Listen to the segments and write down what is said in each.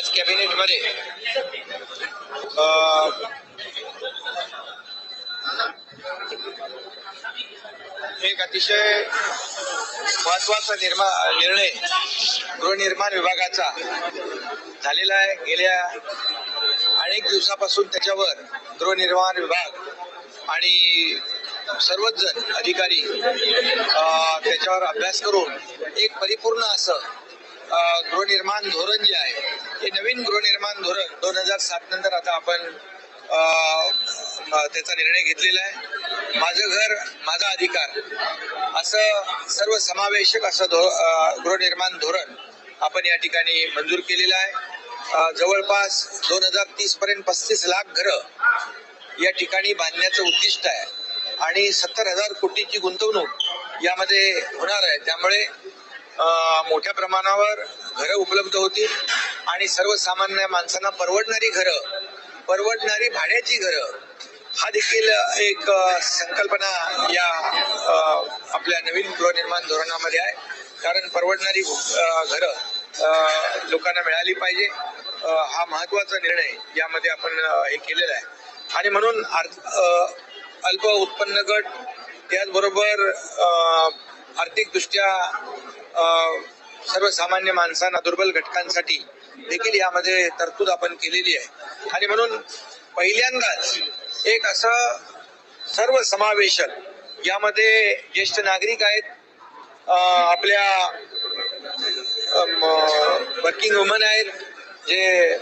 आज कॅबिनेटमध्ये एक अतिशय महत्त्वाचा निर्मा निर्णय गृहनिर्माण विभागाचा झालेला आहे. गेल्या अनेक दिवसापासून त्याच्यावर गृहनिर्माण विभाग आणि सर्वच जण अधिकारी त्याच्यावर अभ्यास करून एक परिपूर्ण असं गृहनिर्माण धोरण जे आहे हे नवीन गृहनिर्माण धोरण दोन हजार सात नंतर आता आपण त्याचा निर्णय घेतलेला आहे. माझं घर माझा अधिकार असं सर्व समावेशक असं धो गृहनिर्माण धोरण आपण या ठिकाणी मंजूर केलेलं आहे. जवळपास दोन हजार तीस पर्यंत पस्तीस लाख घरं या ठिकाणी बांधण्याचं उद्दिष्ट आहे. आणि सत्तर हजार कोटीची गुंतवणूक यामध्ये होणार आहे. त्यामुळे मोठ्या प्रमाणावर घरं उपलब्ध होतील. आणि सर्वसामान्य माणसांना परवडणारी घरं परवडणारी भाड्याची घरं हा देखील एक संकल्पना या आपल्या नवीन गृहनिर्माण धोरणामध्ये आहे. कारण परवडणारी घरं लोकांना मिळाली पाहिजे. हा महत्त्वाचा निर्णय यामध्ये आपण हे केलेला आहे. आणि म्हणून अल्प उत्पन्न गट त्याचबरोबर आर्थिकदृष्ट्या सर्वसामान्य माणसांना दुर्बल घटकांसाठी देखील यामध्ये तरतूद आपण केलेली आहे. आणि म्हणून पहिल्यांदाच एक असं सर्व समावेशक यामध्ये ज्येष्ठ नागरिक आहेत आपल्या वर्किंग वुमन आहेत जे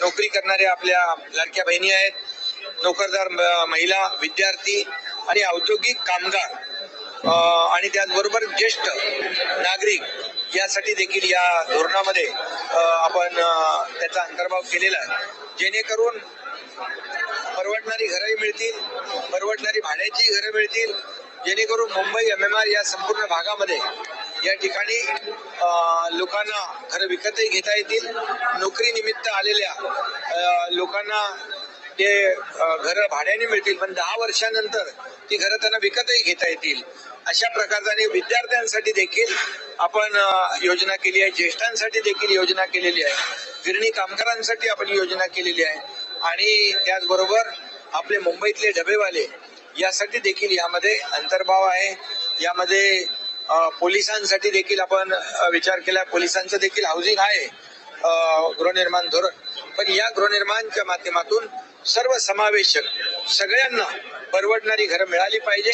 नोकरी करणाऱ्या आपल्या लाडक्या बहिणी आहेत नोकरदार म- महिला विद्यार्थी आणि औद्योगिक कामगार आणि त्याचबरोबर ज्येष्ठ नागरिक यासाठी देखील या धोरणामध्ये आपण त्याचा अंतर्भाव केलेला आहे. जेणेकरून परवडणारी घरंही मिळतील परवडणारी भाड्याची घरं मिळतील. जेणेकरून मुंबई एम एम आर या संपूर्ण भागामध्ये या ठिकाणी लोकांना घरं विकतही घेता येतील. नोकरीनिमित्त आलेल्या लोकांना ते घरं भाड्याने मिळतील. पण दहा वर्षानंतर ती घरं त्यांना विकतही घेता येतील. अशा प्रकारचा आणि विद्यार्थ्यांसाठी देखील आपण योजना केली आहे. ज्येष्ठांसाठी देखील योजना केलेली आहे. गिरणी कामगारांसाठी आपण योजना केलेली आहे. आणि त्याचबरोबर आपले मुंबईतले डबेवाले यासाठी देखील यामध्ये अंतर्भाव आहे. यामध्ये पोलिसांसाठी देखील आपण विचार केला. पोलिसांचं देखील हाऊसिंग आहे गृहनिर्माण धोरण. पण या गृहनिर्माणच्या माध्यमातून सर्व समावेशक सगळ्यांना परवडणारी घरं मिळाली पाहिजे.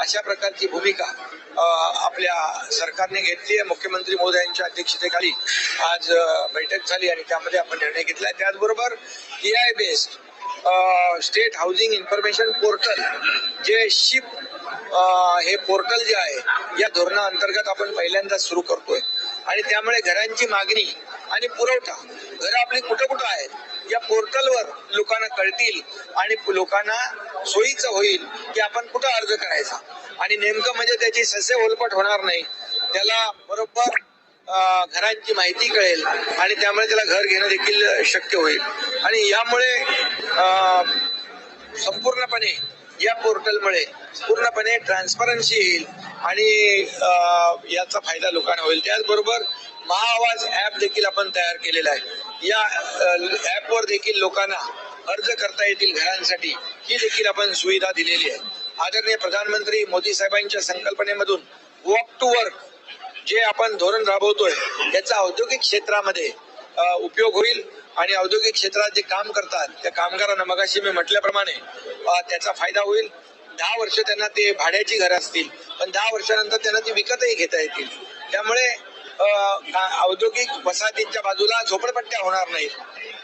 अशा प्रकारची भूमिका आपल्या सरकारने घेतली आहे. मुख्यमंत्री मोदयांच्या अध्यक्षतेखाली आज बैठक झाली आणि त्यामध्ये आपण निर्णय घेतला त्याचबरोबर A I based state housing information portal जे शिप हे पोर्टल जे आहे या धोरणाअंतर्गत आपण पहिल्यांदा सुरू करतोय. आणि त्यामुळे घरांची मागणी आणि पुरवठा घरं आपली कुठं कुठं आहेत या पोर्टलवर लोकांना कळतील आणि लोकांना सोयीचं होईल की आपण कुठं अर्ज करायचा. आणि नेमकं म्हणजे त्याची ससे ओलपट होणार नाही त्याला बरोबर घरांची माहिती कळेल आणि त्यामुळे त्याला घर घेणं देखील शक्य होईल. आणि यामुळे संपूर्णपणे या पोर्टलमुळे पूर्णपणे ट्रान्सपरन्सी येईल आणि याचा फायदा लोकांना होईल. त्याचबरोबर महाआवाज ऍप देखील आपण तयार केलेला आहे. या ऍपवर देखील लोकांना अर्ज करता येतील घरांसाठी. ही देखील आपण सुविधा दिलेली आहे. आदरणीय प्रधानमंत्री मोदी साहेबांच्या संकल्पनेमधून वॉक टू वर्क जे आपण धोरण राबवतोय याचा औद्योगिक क्षेत्रामध्ये उपयोग होईल आणि औद्योगिक क्षेत्रात जे काम करतात त्या कामगारांना मगाशी मी म्हटल्याप्रमाणे त्याचा फायदा होईल. दहा वर्ष त्यांना ते भाड्याची घरं असतील पण दहा वर्षानंतर त्यांना ती विकतही घेता येतील. त्यामुळे औद्योगिक वसाहतींच्या बाजूला झोपडपट्ट्या होणार नाहीत.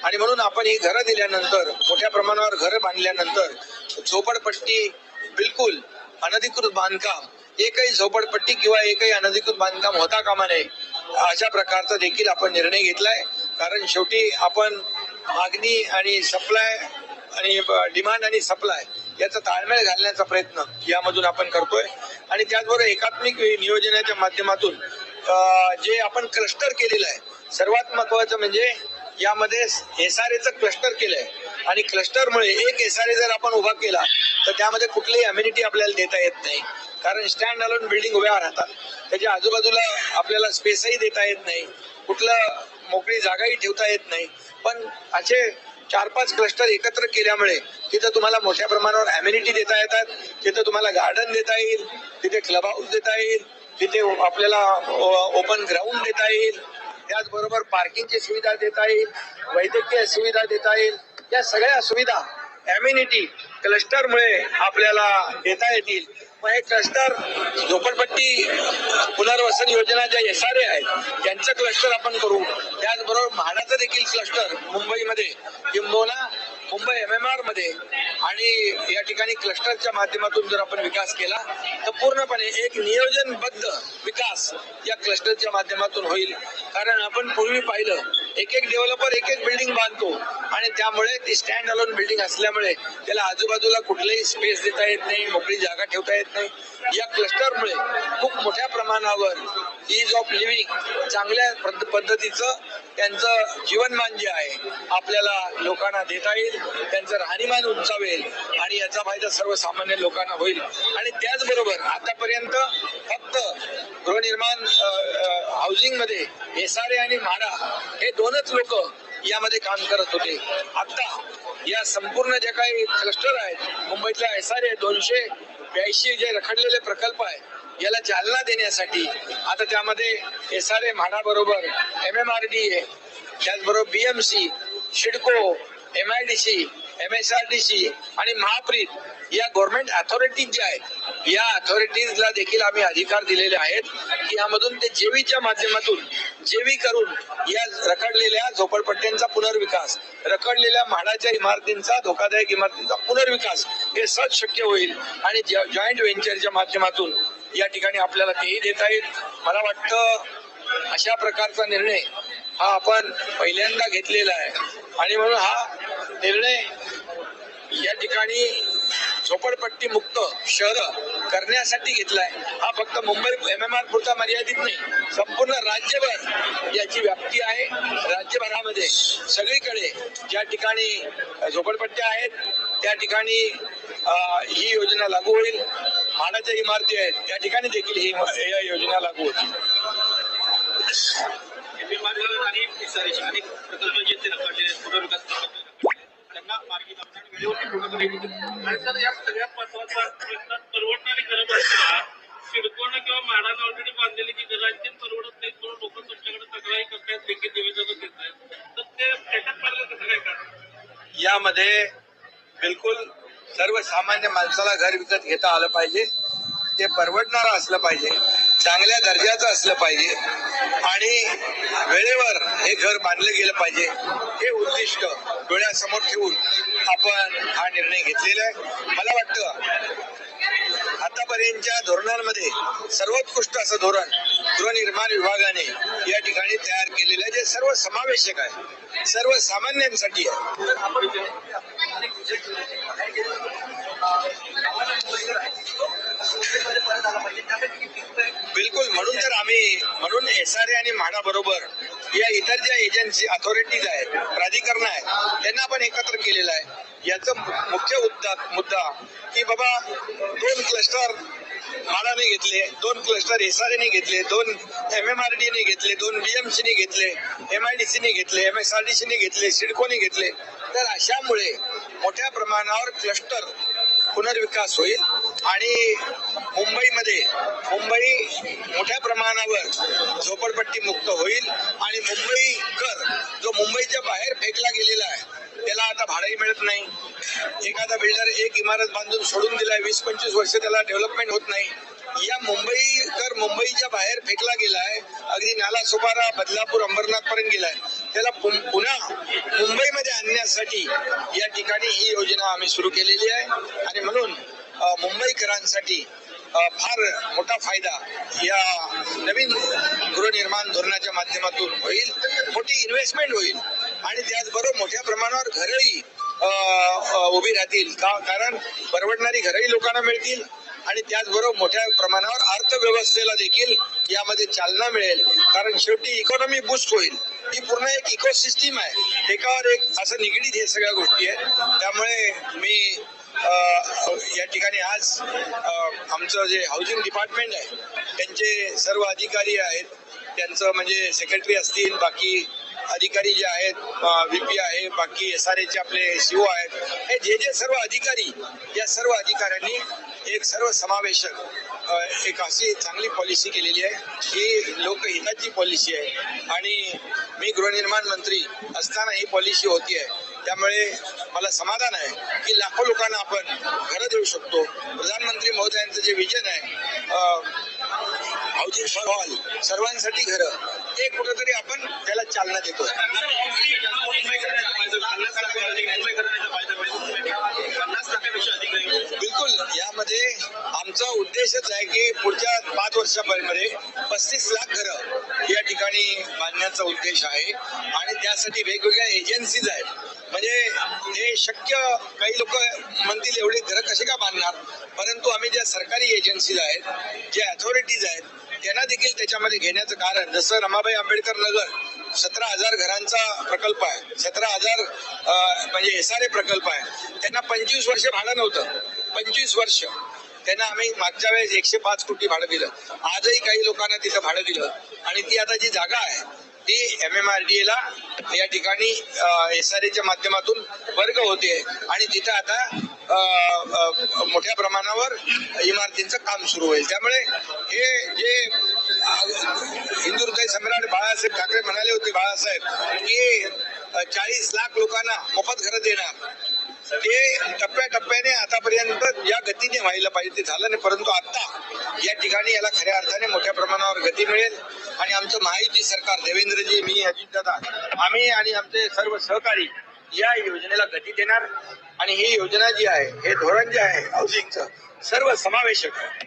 आणि म्हणून आपण ही घरं दिल्यानंतर मोठ्या प्रमाणावर घरं बांधल्यानंतर झोपडपट्टी बिलकुल अनधिकृत बांधकाम एकही झोपडपट्टी किंवा एकही अनधिकृत बांधकाम होता कामा नये अशा प्रकारचा देखील आपण निर्णय घेतलाय. कारण शेवटी आपण मागणी आणि सप्लाय आणि डिमांड आणि सप्लाय याचा ताळमेळ घालण्याचा प्रयत्न यामधून आपण करतोय. आणि त्याचबरोबर एकात्मिक नियोजनाच्या माध्यमातून जे आपण क्लस्टर केलेलं आहे सर्वात महत्वाचं म्हणजे यामध्ये एस आर एचं क्लस्टर केलंय. आणि क्लस्टरमुळे एक एस आर ए जर आपण उभा केला तर त्यामध्ये कुठलीही अम्युनिटी आपल्याला देता येत नाही. कारण स्टँड अलोन बिल्डिंग उभ्या राहतात. त्याच्या आजूबाजूला आपल्याला स्पेसही देता येत नाही. कुठलं मोकळी जागाही ठेवता येत नाही. पण असे चार पाच क्लस्टर एकत्र केल्यामुळे तिथं तुम्हाला मोठ्या प्रमाणावर अम्युनिटी देता येतात. तिथं तुम्हाला गार्डन देता येईल. तिथे क्लब हाऊस देता येईल. तिथे आपल्याला ओपन ग्राउंड देता येईल. त्याचबरोबर पार्किंगची सुविधा देता येईल. वैद्यकीय सुविधा देता येईल. या सगळ्या सुविधा एम्युनिटी क्लस्टरमुळे आपल्याला देता येतील. मग हे क्लस्टर झोपडपट्टी पुनर्वसन योजना ज्या एस आर ए आहेत त्यांचं क्लस्टर आपण करू. त्याचबरोबर म्हाडाचं देखील क्लस्टर मुंबईमध्ये किंबोना मुंबई एम एम आरमध्ये आणि या ठिकाणी क्लस्टरच्या माध्यमातून जर आपण विकास केला तर पूर्णपणे एक नियोजनबद्ध विकास या क्लस्टरच्या माध्यमातून होईल. कारण आपण पूर्वी पाहिलं एक एक डेव्हलपर एक एक बिल्डिंग बांधतो. आणि त्यामुळे ती स्टँड अलोन बिल्डिंग असल्यामुळे त्याला आजूबाजूला कुठलेही स्पेस देता येत नाही मोकळी जागा ठेवता येत नाही. या क्लस्टरमुळे खूप मोठ्या प्रमाणावर इज ऑफ लिव्हिंग चांगल्या पद्ध- पद्धतीचं त्यांचं जीवनमान जे आहे आपल्याला लोकांना देता येईल त्यांचं राहणीमान उंचावेल आणि याचा फायदा सर्वसामान्य लोकांना होईल. आणि त्याचबरोबर आतापर्यंत फक्त गृहनिर्माण हाऊसिंगमध्ये आणि म्हाडा हे दोन दोनच लोक यामध्ये काम करत होते. आता या संपूर्ण जे काही क्लस्टर आहेत मुंबईतल्या एस आर ए दोनशे ब्याऐंशी जे रखडलेले प्रकल्प आहेत याला चालना देण्यासाठी आता त्यामध्ये एस आर ए म्हाडा बरोबर M M R D A त्याचबरोबर B M C CIDCO M I D C M S R D C आणि महाप्रीत या गव्हर्नमेंट अथॉरिटीज ज्या आहेत या अथॉरिटीजला देखील आम्ही अधिकार दिलेले आहेत की यामधून ते जेवीच्या माध्यमातून जेवी करून या रखडलेल्या झोपडपट्ट्यांचा पुनर्विकास रखडलेल्या म्हाडाच्या इमारतींचा धोकादायक इमारतींचा पुनर्विकास हे सहज शक्य होईल आणि जॉईंट व्हेंचरच्या माध्यमातून या ठिकाणी आपल्याला तेही देता येईल. मला वाटतं अशा प्रकारचा निर्णय हा आपण पहिल्यांदा घेतलेला आहे. आणि म्हणून हा निर्णय या ठिकाणी झोपडपट्टी मुक्त शहर करण्यासाठी घेतलाय. हा फक्त मुंबई एम एम आर पुरता मर्यादित नाही संपूर्ण राज्यभर याची व्याप्ती आहे. राज्यभरामध्ये सगळीकडे ज्या ठिकाणी झोपडपट्ट्या आहेत त्या ठिकाणी ही योजना लागू होईल. म्हाडाच्या इमारती आहेत त्या ठिकाणी देखील ही योजना लागू होतील विमानतळ आणि पिसारीचे अनेक प्रकल्प जे ते रखडलेले आहेत, पुनर्विकास प्रकल्प त्यांना मार्गी लावणे आणि वेळेवरती पूर्ण करणे आणि सर या सगळ्या प्रश्नात परवडणारी घरं बांधताना सिडकोनं किंवा माडानं ऑलरेडी बांधलेली जी घरं आहेत ते परवडत नाही. म्हणून लोक तुमच्याकडे तक्रारी करतायत लेखी निवेदन देत आहेत तर ते त्याच्यात पाहिलं कसं काय करणार यामध्ये बिलकुल सर्वसामान्य माणसाला घर विकत घेता आलं पाहिजे. ते परवडणारं असलं पाहिजे. चांगल्या दर्जाचं असलं पाहिजे. आणि वेळेवर हे घर बांधलं गेलं पाहिजे. हे उद्दिष्ट डोळ्यासमोर ठेवून आपण हा निर्णय घेतलेला आहे. मला वाटतं आतापर्यंतच्या धोरणांमध्ये सर्वोत्कृष्ट असं धोरण गृहनिर्माण विभागाने या ठिकाणी तयार केलेलं आहे जे सर्व समावेशक आहे. सर्वसामान्यांसाठी आहे. बिलकुल म्हणून तर आम्ही म्हणून एस आर ए आणि म्हाडा बरोबर या इतर ज्या एजन्सी अथॉरिटीज आहेत प्राधिकरण आहेत त्यांना आपण एकत्र केलेलं आहे. याचं मुख्य मुद्दा मुद्दा की बाबा दोन क्लस्टर म्हाडाने घेतले दोन क्लस्टर एस आर घेतले दोन एम एम आर डीने घेतले दोन बीएमसीने घेतले एम आय डी सीने घेतले एम एस आर डी सीने घेतले सिडकोने घेतले. तर अशामुळे मोठ्या प्रमाणावर क्लस्टर पुनर्विकास होईल. आणि मुंबईमध्ये मुंबई मोठ्या प्रमाणावर झोपडपट्टी मुक्त होईल आणि मुंबईकर जो मुंबईच्या बाहेर फेकला गेलेला आहे त्याला आता भाडंही मिळत नाही. एखादा बिल्डर एक इमारत बांधून सोडून दिलाय वीस पंचवीस वर्ष त्याला डेव्हलपमेंट होत नाही. या मुंबईकर मुंबईच्या बाहेर फेकला गेलाय अगदी नाला सुपारा बदलापूर अंबरनाथ पर्यंत गेलाय. त्याला पुन्हा मुंबईमध्ये आणण्यासाठी या ठिकाणी ही योजना आम्ही सुरू केलेली आहे. आणि म्हणून मुंबईकरांसाठी फार मोठा फायदा या नवीन गृहनिर्माण धोरणाच्या माध्यमातून होईल मोठी इन्व्हेस्टमेंट होईल. आणि त्याचबरोबर मोठ्या प्रमाणावर घरही उभी राहतील. का कारण परवडणारी घरही लोकांना मिळतील आणि त्याचबरोबर मोठ्या प्रमाणावर अर्थव्यवस्थेला देखील यामध्ये चालना मिळेल. कारण शेवटी इकॉनॉमी बुस्ट होईल. ही पूर्ण एक इकोसिस्टीम आहे. एकावर एक असं निगडीत हे सगळ्या गोष्टी आहेत. त्यामुळे मी या ठिकाणी आज आमचं जे हाऊसिंग डिपार्टमेंट आहे त्यांचे सर्व अधिकारी आहेत. त्यांचं म्हणजे सेक्रेटरी असतील बाकी अधिकारी जे आहेत व्हीपी आहे बाकी एस आर एचे आपले सीओ आहेत. हे जे जे सर्व अधिकारी या सर्व अधिकाऱ्यांनी एक सर्व समावेशक एक अशी चांगली पॉलिसी केलेली आहे. ही लोकहिताची पॉलिसी आहे. आणि मी गृहनिर्माण मंत्री असताना ही पॉलिसी होती आहे त्यामुळे मला समाधान आहे की लाखो लोकांना आपण घरं देऊ शकतो. प्रधानमंत्री महोदयांचं जे विजन आहे हाऊसिंग फॉर ऑल सर्वांसाठी घरं ते कुठंतरी आपण त्याला चालना देतो. बिलकुल यामध्ये आमचा उद्देशच आहे की पुढच्या पाच वर्षापर्यंत पस्तीस लाख घरं या ठिकाणी बांधण्याचा उद्देश आहे. आणि त्यासाठी वेगवेगळ्या एजन्सीज आहेत. म्हणजे हे शक्य काही लोक म्हणतील एवढे घरं कसे का बांधणार? परंतु आम्ही ज्या सरकारी एजन्सीज आहेत जे अथॉरिटीज आहेत त्यांना देखील त्याच्यामध्ये घेण्याचं कारण जसं रमाबाई आंबेडकर नगर सतरा हजार घरांचा प्रकल्प आहे. सतरा हजार म्हणजे एस आर ए प्रकल्प आहे. त्यांना पंचवीस वर्ष भाडं नव्हतं. पंचवीस वर्ष. त्यांना आम्ही मागच्या वेळेस एकशे पाच कोटी भाडं दिलं. आजही काही लोकांना तिथं भाडं दिलं. आणि ती आता जी जागा आहे ती एम एम आर डी एला या ठिकाणी एस आर एच्या माध्यमातून वर्ग होते. आणि तिथं आता मोठ्या प्रमाणावर इमारतींचं काम सुरू होईल. त्यामुळे हे जे अ, सम्राट बाळासाहेब ठाकरे म्हणाले होते बाळासाहेब की चाळीस लाख लोकांना मोफत घरं देणार. ते टप्प्याटप्प्याने आतापर्यंत या गतीने व्हायला पाहिजे ते झालं नाही परंतु आता या ठिकाणी याला खऱ्या अर्थाने मोठ्या प्रमाणावर गती मिळेल. आणि आमचं महायुती सरकार देवेंद्रजी मी अजितदादा आम्ही आणि आमचे सर्व सहकारी या योजनेला गती देणार आणि ही योजना जी आहे हे धोरण जे आहे हाऊसिंगचं सर्व समावेशक हैं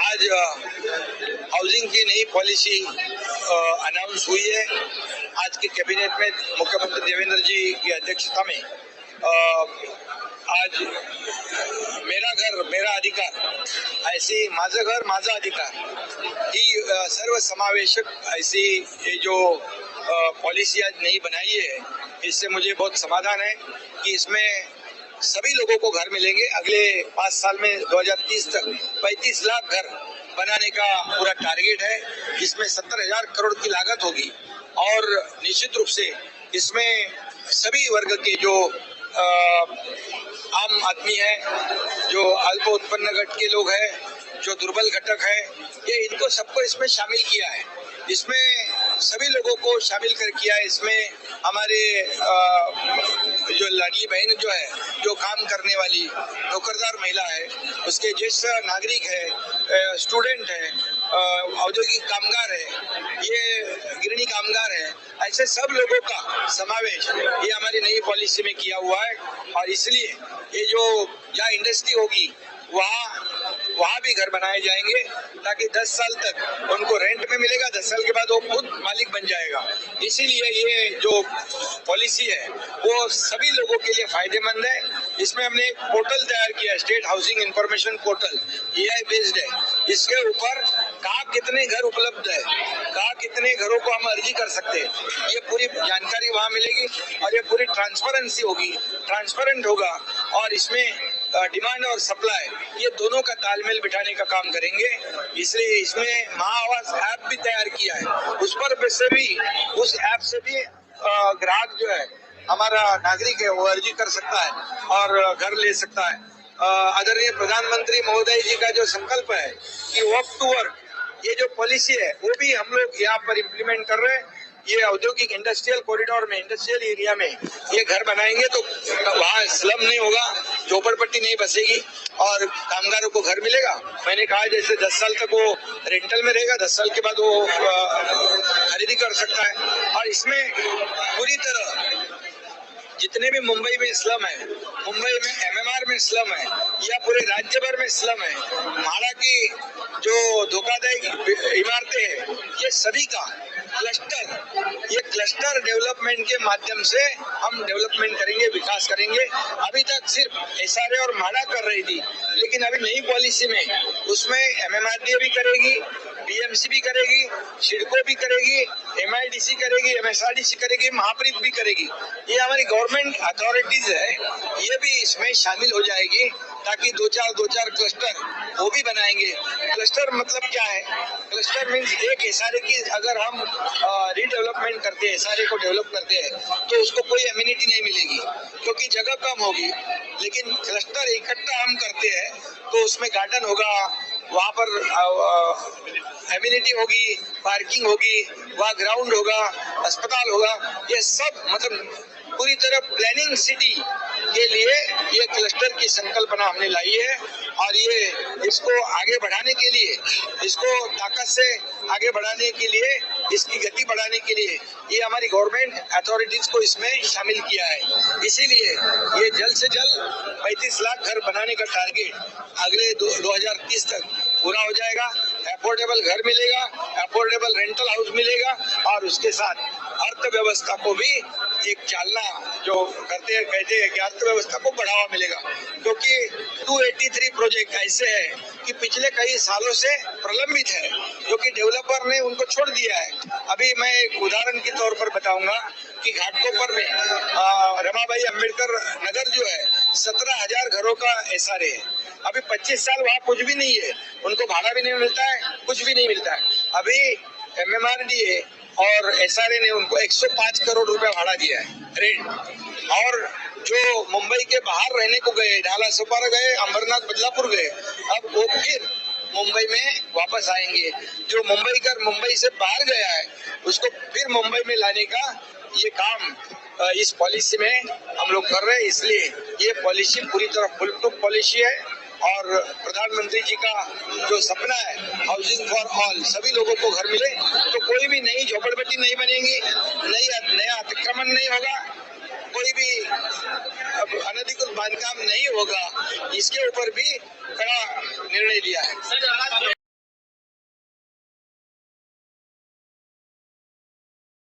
आज है हाउसिंग है की हो नई पॉलिसी अनाउंस हुई है। आज के कैबिनेट में मुख्यमंत्री देवेंद्र जी की अध्यक्षता में आज मेरा घर, मेरा अधिकार, ऐसी माझं घर, माझा अधिकार, ही सर्व समावेशक ऐसी ये जो पॉलिसी आज नहीं बनाई है, इससे मुझे बहुत समाधान है कि इसमें सभी लोगों को घर मिलेंगे। अगले पाँच साल में 2030 तक 35 लाख घर बनाने का पूरा टारगेट है, जिसमें सत्तर हज़ार करोड़ की लागत होगी। और निश्चित रूप से इसमें सभी वर्ग के जो आम आदमी है जो अल्प उत्पन्न घट के लोग हैं जो दुर्बल घटक है ये इनको सबको इसमें शामिल किया है। इसमें सभी लोगों को शामिल कर किया है। इसमें हमारे अ, जो लाडली बहन जो है जो काम करने वाली नौकरदार महिला है उसके ज्येष्ठ नागरिक है स्टूडेंट है औद्योगिक कामगार है, ये गिरणी कामगार है, ऐसे सब लोगों का समावेश ये हमारी नई पॉलिसी में किया हुआ है। और इसलिए ये जो जहाँ इंडस्ट्री होगी, वहाँ वहाँ भी घर बनाए जाएँगे, ताकि 10 साल तक उनको रेंट में मिलेगा 10 साल के बाद वो खुद मालिक बन जाएगा। इसीलिए ये जो पॉलिसी है, वो सभी लोगों के लिए फ़ायदेमंद है। इसमें हमने एक पोर्टल तैयार KIA state housing information portal A based है। इसके ऊपर कहाँ कितने घर उपलब्ध है? कहा कितने घरों को हम अर्जी कर सकते हैं? ये पूरी जानकारी वहाँ मिलेगी और ये पूरी ट्रांसपेरेंसी होगी। ट्रांसपेरेंट होगा और इसमें डिमांड और सप्लाई ये दोनों का तालमेल बिठाने का काम करेंगे। इसलिए इसमें महा आवास ऐप भी तैयार किया है। उस पर से भी, उस ऐप से भी ग्राहक जो है, हमारा नागरिक है, वो अर्जी कर सकता है और घर ले सकता है। आदरणीय प्रधानमंत्री महोदय जी का जो संकल्प है कि वर्क टू वर्क ये जो पॉलिसी है, वो भी हम लोग यहाँ पर इम्प्लीमेंट कर रहे हैं। ये औद्योगिक इंडस्ट्रियल कॉरिडोर में इंडस्ट्रियल एरिया में ये घर बनाएँगे तो वहाँ स्लम नहीं होगा झोपड़पट्टी नहीं बसेगी और कामगारों को घर मिलेगा। मैंने कहा जैसे 10 साल तक वो रेंटल में रहेगा 10 साल के बाद वो खरीदी कर सकता है। और इसमें पूरी तरह जितने भी मुंबई में स्लम है, मुंबई में एमएमआर में स्लम है, या पूरे राज्य भर में स्लम है माड़ा की जो धोखादायक इमारतें हैं, ये सभी का क्लस्टर ये क्लस्टर डेवलपमेंट के माध्यम से हम डेवलपमेंट करेंगे, विकास करेंगे। अभी तक सिर्फ़ एसआरए और माड़ा कर रही थी, लेकिन अभी नई पॉलिसी में उसमें एमएमआरडीए भी करेगी बीएमसी भी करेगी, सिडको भी करेगी एमआईडीसी करेगी एमएसआरडीसी करेगी महाप्रीत भी करेगी। ये हमारी गवर्नमेंट अथॉरिटीज है, ये भी इसमें शामिल हो जाएगी। ताकि दो चार दो चार क्लस्टर वो भी बनाएँगे। क्लस्टर मतलब क्या है? क्लस्टर मीन्स एक एसआरए की अगर हम रीडेवलपमेंट करते हैं एसआरए को डेवलप करते हैं तो उसको कोई इम्यूनिटी नहीं मिलेगी, क्योंकि जगह कम होगी। लेकिन क्लस्टर इकट्ठा हम करते हैं तो उसमें गार्डन होगा, वहाँ पर एम्यूनिटी होगी पार्किंग होगी, वहाँ ग्राउंड होगा, अस्पताल होगा, ये सब मतलब पूरी तरह प्लानिंग सिटी के लिए ये क्लस्टर की संकल्पना हमने लाई है और ये इसको आगे बढ़ाने के लिए इसको ताकत से आगे बढ़ाने के लिए इसकी गति बढ़ाने के लिए ये हमारी गवर्नमेंट अथॉरिटीज को इसमें शामिल किया है। इसीलिए ये जल्द से जल्द 35 लाख घर बनाने का टारगेट अगले दो, 2030 तक पूरा हो जाएगा। अफोर्डेबल घर मिलेगा अफोर्डेबल रेंटल हाउस मिलेगा और उसके साथ अर्थव्यवस्था को भी एक चालना जो करते कहते हैं कि अर्थव्यवस्था को बढ़ावा मिलेगा। क्योंकि 283 प्रोजेक्ट ऐसे है कि पिछले कई सालों से प्रलंबित है क्योंकि डेवलपर ने उनको छोड़ दिया है। अभी मैं एक उदाहरण के तौर पर बताऊँगा कि घाटकोपर में रमाबाई अंबेडकर नगर जो है, सत्रह हज़ार घरों का एस है। अभी 25 साल वहाँ कुछ भी नहीं है। उनको भाड़ा भी नहीं मिलता है, कुछ भी नहीं मिलता है। अभी एमएमआरडीए और एसआरए ने उनको 105 करोड़ रुपया भाड़ा दिया है रेंट और जो मुंबई के बाहर रहने को गए ढाला सुपारा गए अंबरनाथ बदलापुर गए, अब वो फिर मुंबई में वापस आएँगे। जो मुंबई कर मुंबई से बाहर गया है, उसको फिर मुंबई में लाने का ये काम इस पॉलिसी में हम लोग कर रहे हैं। इसलिए ये पॉलिसी पूरी तरह फुल प्रूफ पॉलिसी है। और प्रधानमंत्री जी का जो सपना है हाउसिंग फॉर ऑल सभी लोगों को घर मिले तो कोई भी नई झोपड़पट्टी नहीं बनेगी, नई नया अतिक्रमण नहीं होगा, कोई भी अनधिकृत बांधकाम नहीं होगा, इसके ऊपर भी कड़ा निर्णय लिया है।